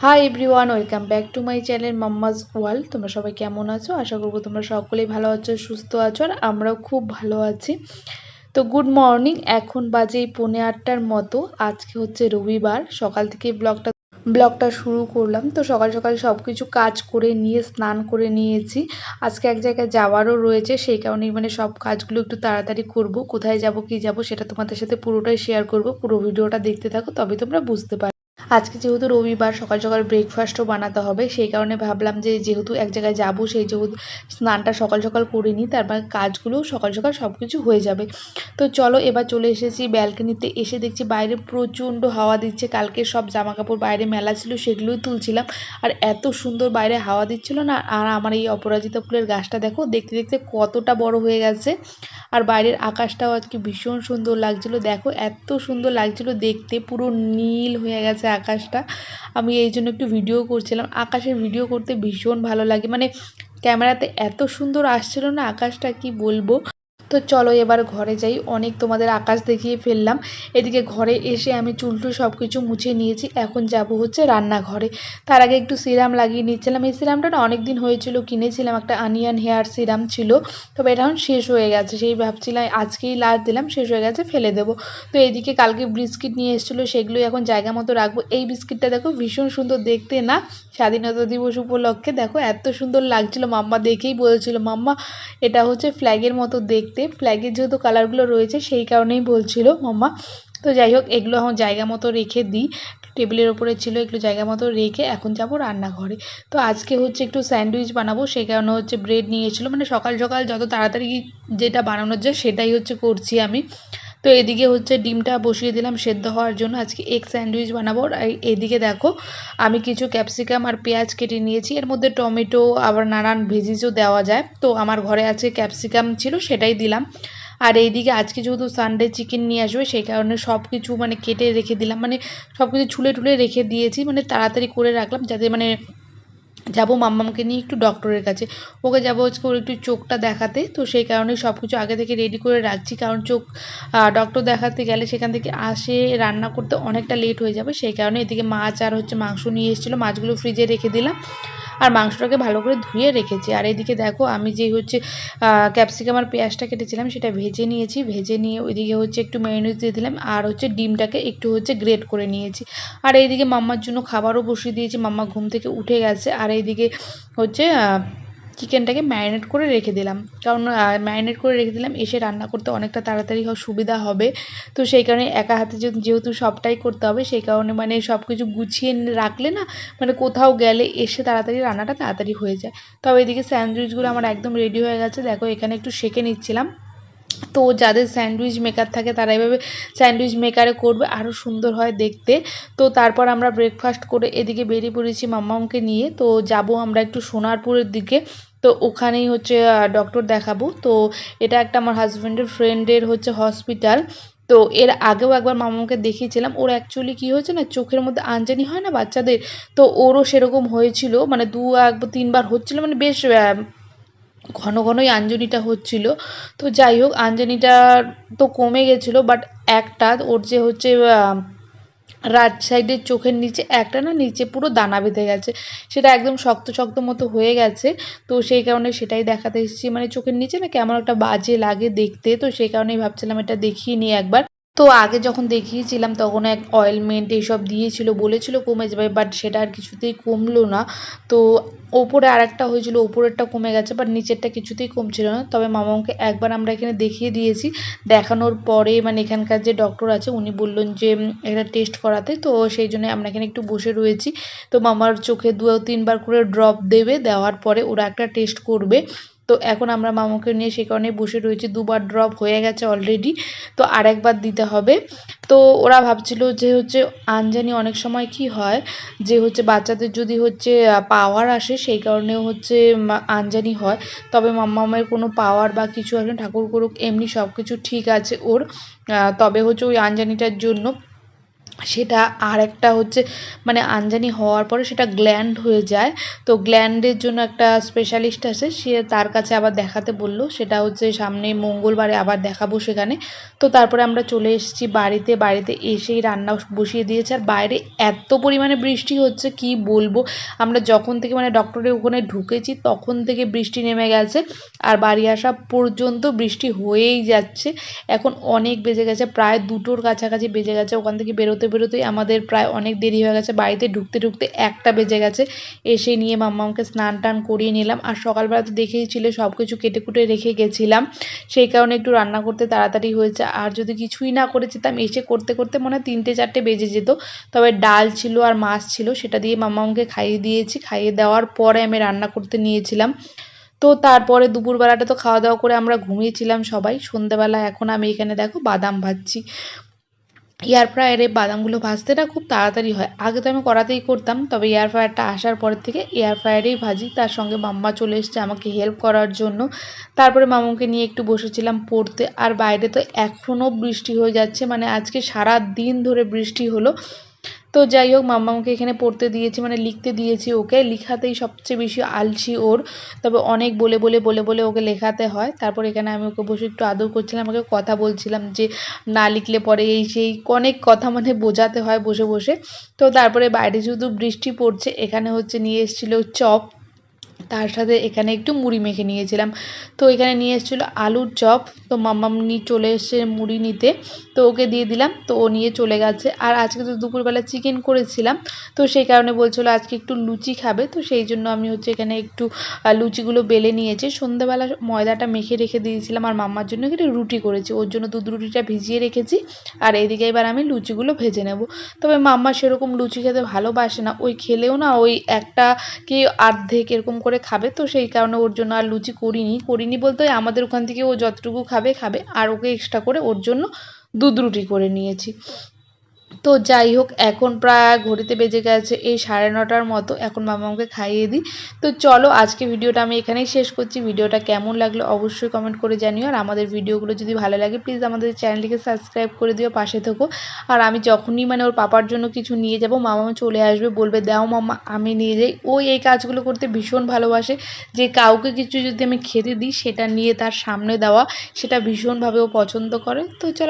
Hi everyone welcome back to my channel mamma's wall তোমরা সবাই কেমন আছো? আশা করব তোমরা সকলেই ভালো আছো, সুস্থ আছো, আর আমরাও খুব ভালো আছি। তো গুড মর্নিং এখন বাজে এই পৌনে আটটার মতো। আজকে হচ্ছে রবিবার, সকাল থেকে ব্লগটা ব্লগটা শুরু করলাম। তো সকাল সকাল সব কিছু কাজ করে নিয়ে, স্নান করে নিয়েছি। আজকে এক জায়গায় যাওয়ারও রয়েছে, সেই কারণেই মানে সব কাজগুলো একটু তাড়াতাড়ি করব। কোথায় যাব, কি যাব, সেটা তোমাদের সাথে পুরোটাই শেয়ার করব। পুরো ভিডিওটা দেখতে থাকো তবে তোমরা বুঝতে পারো আজকে যেহেতু রবিবার সকাল সকাল ব্রেকফাস্টও বানাতে হবে, সেই কারণে ভাবলাম যে যেহেতু এক জায়গায় যাব, সেই যেহেতু স্নানটা সকাল সকাল করে নিই তারপর কাজগুলোও সকাল সকাল সব কিছু হয়ে যাবে। তো চলো এবার চলে এসেছি ব্যালকনিতে এসে দেখছি বাইরে প্রচণ্ড হাওয়া দিচ্ছে, কালকে সব জামা কাপড় বাইরে মেলা ছিল, সেগুলোই তুলছিলাম। আর এত সুন্দর বাইরে হাওয়া দিচ্ছিল না, আর আমার এই অপরাজিতা ফুলের গাছটা দেখো, দেখতে দেখতে কতটা বড় হয়ে গেছে। আর বাইরের আকাশটাও আজকে ভীষণ সুন্দর লাগছিল, দেখো এত সুন্দর লাগছিল, দেখতে পুরো নীল হয়ে গেছে আকাশটা। আমি এই জন্য একটু ভিডিও করছিলাম। আকাশের ভিডিও করতে ভীষণ ভালো লাগে। মানে ক্যামেরাতে এত সুন্দর আসছিল না আকাশটা, কি বলব? তো চলো এবার ঘরে যাই। অনেক তোমাদের আকাশ দেখিয়ে ফেললাম। এদিকে ঘরে এসে আমি চুলটু সব কিছু মুছে নিয়েছি। এখন যাব হচ্ছে রান্নাঘরে। তার আগে একটু সিরাম লাগিয়ে নিচ্ছিলাম। এই সিরামটা না অনেক দিন হয়েছিল, কিনেছিলাম। একটা আনিয়ান হেয়ার সিরাম ছিল। তবে এটা এখন শেষ হয়ে গেছে। সেই ভাবছিলাম আজকেই লাস্ট দিলাম, শেষ হয়ে গেছে, ফেলে দেবো। তো এদিকে কালকে বিস্কিট নিয়ে এসেছিল, সেগুলোই এখন জায়গা মতো রাখব। এই বিস্কিটটা দেখো ভীষণ সুন্দর দেখতে না? স্বাধীনতা দিবস উপলক্ষে। দেখো এত সুন্দর লাগছিল। মাম্মা দেখেই বলেছিল, মাম্মা, এটা হচ্ছে ফ্ল্যাগের মতো দেখতে। ফ্ল্যাগের যেহেতু কালারগুলো রয়েছে, সেই কারণেই বলছিল মাম্মা। তো যাই হোক, এগুলো আমার জায়গা মতো রেখে দিই। টেবিলের ওপরে ছিল, এগুলো জায়গা মতো রেখে এখন যাব রান্নাঘরে। তো আজকে হচ্ছে একটু স্যান্ডউইচ বানাবো, সেই কারণে হচ্ছে ব্রেড নিয়েছিলো। মানে সকাল সকাল যত তাড়াতাড়ি যেটা বানানোর যায়, সেটাই হচ্ছে করছি আমি। তো এদিকে হচ্ছে ডিমটা বসিয়ে দিলাম সেদ্ধ হওয়ার জন্য। আজকে এগ স্যান্ডউইচ বানাবো। আর এদিকে দেখো, আমি কিছু ক্যাপসিকাম আর পেঁয়াজ কেটে নিয়েছি। এর মধ্যে টমেটো, আবার নানান ভেজিজও দেওয়া যায়। তো আমার ঘরে আছে ক্যাপসিকাম ছিল, সেটাই দিলাম। আর এইদিকে আজকে যেহেতু সানডে চিকেন নিয়ে আসবে, সেই কারণে সব কিছু মানে কেটে রেখে দিলাম। মানে সব কিছু ছুলে টুলে রেখে দিয়েছি। মানে তাড়াতাড়ি করে রাখলাম, যাতে মানে যাব মাম্মামকে নিয়ে একটু ডক্টরের কাছে। ওকে যাব হচ্ছে ওর একটু চোখটা দেখাতে। তো সেই কারণে সব কিছু আগে থেকে রেডি করে রাখছি। কারণ চোখ ডক্টর দেখাতে গেলে সেখান থেকে আসে, রান্না করতে অনেকটা লেট হয়ে যাবে। সেই কারণে এদিকে মাছ আর হচ্ছে মাংস নিয়ে এসেছিল। মাছগুলো ফ্রিজে রেখে দিলাম। আর মাংসটাকে ভালো করে ধুয়ে রেখেছি। আর এদিকে দেখো আমি যে হচ্ছে ক্যাপসিকাম আর পেঁয়াজটা কেটেছিলাম, সেটা ভেজে নিয়েছি। ভেজে নিয়ে ওইদিকে হচ্ছে একটু মেয়নিজ দিয়ে দিলাম। আর হচ্ছে ডিমটাকে একটু হচ্ছে গ্রেট করে নিয়েছি। আর এইদিকে মাম্মার জন্য খাবারও বসিয়ে দিয়েছি। মাম্মা ঘুম থেকে উঠে গেছে। আর এইদিকে হচ্ছে চিকেনটাকে ম্যারিনেট করে রেখে দিলাম। কারণ ম্যারিনেট করে রেখে দিলাম, এসে রান্না করতে অনেকটা তাড়াতাড়ি সুবিধা হবে। তো সেই কারণে একা হাতে যেহেতু সবটাই করতে হবে, সেই কারণে মানে সব কিছু গুছিয়ে রাখলে না মানে কোথাও গেলে এসে তাড়াতাড়ি রান্নাটা তাড়াতাড়ি হয়ে যায়। তবে এদিকে স্যান্ডউইচগুলো আমার একদম রেডি হয়ে গেছে। দেখো, এখানে একটু সেঁকে নিচ্ছিলাম। তো যাদের স্যান্ডউইচ মেকার থাকে তারা এভাবে স্যান্ডউইচ মেকারে করবে আরও সুন্দর হয় দেখতে। তো তারপর আমরা ব্রেকফাস্ট করে এদিকে বেরিয়ে পড়েছি মাম্মামকে নিয়ে। তো যাব আমরা একটু সোনারপুরের দিকে। তো ওখানেই হচ্ছে ডক্টর দেখাবো। তো এটা একটা আমার হাজব্যান্ডের ফ্রেন্ডের হচ্ছে হসপিটাল তো এর আগেও একবার মামাকে দেখিয়েছিলাম। ওর অ্যাকচুয়ালি কী হয়েছে না, চোখের মধ্যে আঞ্জানি হয় না বাচ্চাদের? তো ওরও সেরকম হয়েছিল। মানে দু এক তিনবার হচ্ছিল। মানে বেশ ঘন ঘনই আঞ্জনিটা হচ্ছিল। তো যাই হোক, আঞ্জনিটা তো কমে গেছিল বাট একটা ওর যে হচ্ছে রাইট সাইডের চোখের নিচে একটা না, নিচে পুরো দানা বেঁধে গেছে। সেটা একদম শক্ত শক্ত মতো হয়ে গেছে। তো সেই কারণে সেটাই দেখাতে এসেছি। মানে চোখের নিচে না কেমন একটা বাজে লাগে দেখতে। তো সেই কারণেই ভাবছিলাম এটা দেখিয়ে নিই একবার। তো আগে যখন দেখিয়েছিলাম, তখন এক অয়েলমেন্ট এইসব দিয়েছিল, বলেছিল কমে যাবে বাট সেটা আর কিছুতেই কমলো না। তো ওপরে আর একটা হয়েছিল, ওপরেরটা কমে গেছে বাট নিচেরটা কিছুতেই কমছিল না। তবে মামাকে একবার আমরা এখানে দেখিয়ে দিয়েছি, দেখানোর পরে মানে এখানকার যে ডক্টর আছে, উনি বললেন যে এটা টেস্ট করাতে, তো সেই জন্য আমরা এখানে একটু বসে রয়েছি। তো মামার চোখে দু তিনবার করে ড্রপ দেবে, দেওয়ার পরে ওরা একটা টেস্ট করবে। তো এখন আমরা মামাকে নিয়ে সে কারণে বসে রয়েছি। দুবার ড্রপ হয়ে গেছে অলরেডি তো আরেকবার দিতে হবে। তো ওরা ভাবছিল যে হচ্ছে আনজানি অনেক সময় কি হয়, যে হচ্ছে বাচ্চাদের যদি হচ্ছে পাওয়ার আসে, সেই কারণেও হচ্ছে আনজানি হয়। তবে মাম্মামের কোনো পাওয়ার বা কিছু আসে ঠাকুর করুক এমনি সব কিছু ঠিক আছে ওর। তবে হচ্ছে ওই আনজানিটার জন্য সেটা আর একটা হচ্ছে মানে আনজানি হওয়ার পরে সেটা গ্ল্যান্ড হয়ে যায়। তো গ্ল্যান্ডের জন্য একটা স্পেশালিস্ট আছে, সে তার কাছে আবার দেখাতে বলল। সেটা হচ্ছে সামনে মঙ্গলবারে আবার দেখাবো সেখানে। তো তারপরে আমরা চলে এসেছি বাড়িতে। বাড়িতে এসেই রান্না বসিয়ে দিয়েছে। আর বাইরে এত পরিমাণে বৃষ্টি হচ্ছে, কি বলব? আমরা যখন থেকে মানে ডক্টরের ওখানে ঢুকেছি, তখন থেকে বৃষ্টি নেমে গেছে। আর বাড়ি আসা পর্যন্ত বৃষ্টি হয়েই যাচ্ছে। এখন অনেক বেজে গেছে, প্রায় দুটোর কাছাকাছি বেজে গেছে। ওখান থেকে বেরোতে বেরোতেই আমাদের প্রায় অনেক দেরি হয়ে গেছে। বাড়িতে ঢুকতে ঢুকতে একটা বেজে গেছে। এসে নিয়ে মাম্মামকে স্নান টান করিয়ে নিলাম। আর সকালবেলা তো দেখেই ছিলে সব কিছু কেটে কুটে রেখে গেছিলাম। সেই কারণে একটু রান্না করতে তাড়াতাড়ি হয়েছে। আর যদি কিছুই না করে যেতাম, এসে করতে করতে মনে হয় তিনটে চারটে বেজে যেত। তবে ডাল ছিল আর মাছ ছিল, সেটা দিয়ে মাম্মামকে খাইয়ে দিয়েছি। খাইয়ে দেওয়ার পরে আমি রান্না করতে নিয়েছিলাম। তো তারপরে দুপুরবেলাটা তো খাওয়া দাওয়া করে আমরা ঘুমিয়েছিলাম সবাই। সন্ধেবেলা এখন আমি এখানে দেখো বাদাম ভাজছি। এয়ার ফ্রায়ারে বাদামগুলো ভাজতে না খুব তাড়াতাড়ি হয়। আগে তো আমি করাতেই করতাম, তবে এয়ার ফ্রায়ারটা আসার পর থেকে এয়ার ফ্রায়ারেই ভাজি, তার সঙ্গে মাম্মা চলে এসছে আমাকে হেল্প করার জন্য। তারপরে মামুকে নিয়ে একটু বসেছিলাম পড়তে, আর বাইরে তো এখনও বৃষ্টি হয়ে যাচ্ছে মানে আজকে সারা দিন ধরে বৃষ্টি হলো। তো যাই হোক, মাম্মামকে এখানে পড়তে দিয়েছি মানে লিখতে দিয়েছি ওকে। লিখাতেই সবচেয়ে বেশি আলসি ওর। তবে অনেক বলে বলে বলে বলে ওকে লেখাতে হয়। তারপর এখানে আমি ওকে বসে একটু আদর করছিলাম, ওকে কথা বলছিলাম যে না লিখলে পরে এই সেই অনেক কথা মানে বোঝাতে হয় বসে বসে। তো তারপরে বাইরে শুধু বৃষ্টি পড়ছে, এখানে হচ্ছে নিয়ে এসেছিল চপ। তার সাথে এখানে একটু মুড়ি মেখে নিয়েছিলাম। তো এখানে নিয়ে এসেছিল আলুর চপ। তো মাম্মাম নিয়ে চলে এসছে মুড়ি নিতে। তো ওকে দিয়ে দিলাম। তো ও নিয়ে চলে গেছে। আর আজকে তো দুপুরবেলা চিকেন করেছিলাম। তো সেই কারণে বলছিলো আজকে একটু লুচি খাবে। তো সেই জন্য আমি হচ্ছে এখানে একটু লুচিগুলো বেলে নিয়েছি। সন্ধ্যাবেলা ময়দাটা মেখে রেখে দিয়েছিলাম আর মাম্মার জন্য এখানে রুটি করেছি। ওর জন্য দুধ রুটিটা ভিজিয়ে রেখেছি। আর এদিকে এবার আমি লুচিগুলো ভেজে নেব। তবে মাম্মা সেরকম লুচি খেতে ভালোবাসে না। ওই খেলেও না ওই একটা কি অর্ধেক এরকম করে খাবে, তো সেই কারণে ওর জন্য আর লুচি করিনি। করিনি বলতে ওই আমাদের ওখান থেকে ও যতটুকু খাবে খাবে। আর ওকে এক্সট্রা করে ওর জন্য দুধ রুটি করে নিয়েছি। তো যাই হোক, এখন প্রায় ঘড়িতে বেজে গেছে এই সাড়ে নটার মতো। এখন মামা মামাকে খাইয়ে দিই। তো চলো, আজকে ভিডিওটা আমি এখানেই শেষ করছি। ভিডিওটা কেমন লাগল অবশ্যই কমেন্ট করে জানিও। আর আমাদের ভিডিওগুলো যদি ভালো লাগে প্লিজ আমাদের চ্যানেলটিকে সাবস্ক্রাইব করে দিও, পাশে থেকো। আর আমি যখনই মানে ওর পাপার জন্য কিছু নিয়ে যাব মামা চলে আসবে, বলবে, দাও মামা আমি নিয়ে যাই। ও এই কাজগুলো করতে ভীষণ ভালোবাসে। যে কাউকে কিছু যদি আমি খেতে দিই, সেটা নিয়ে তার সামনে দেওয়া, সেটা ভীষণভাবে ও পছন্দ করে। তো চলো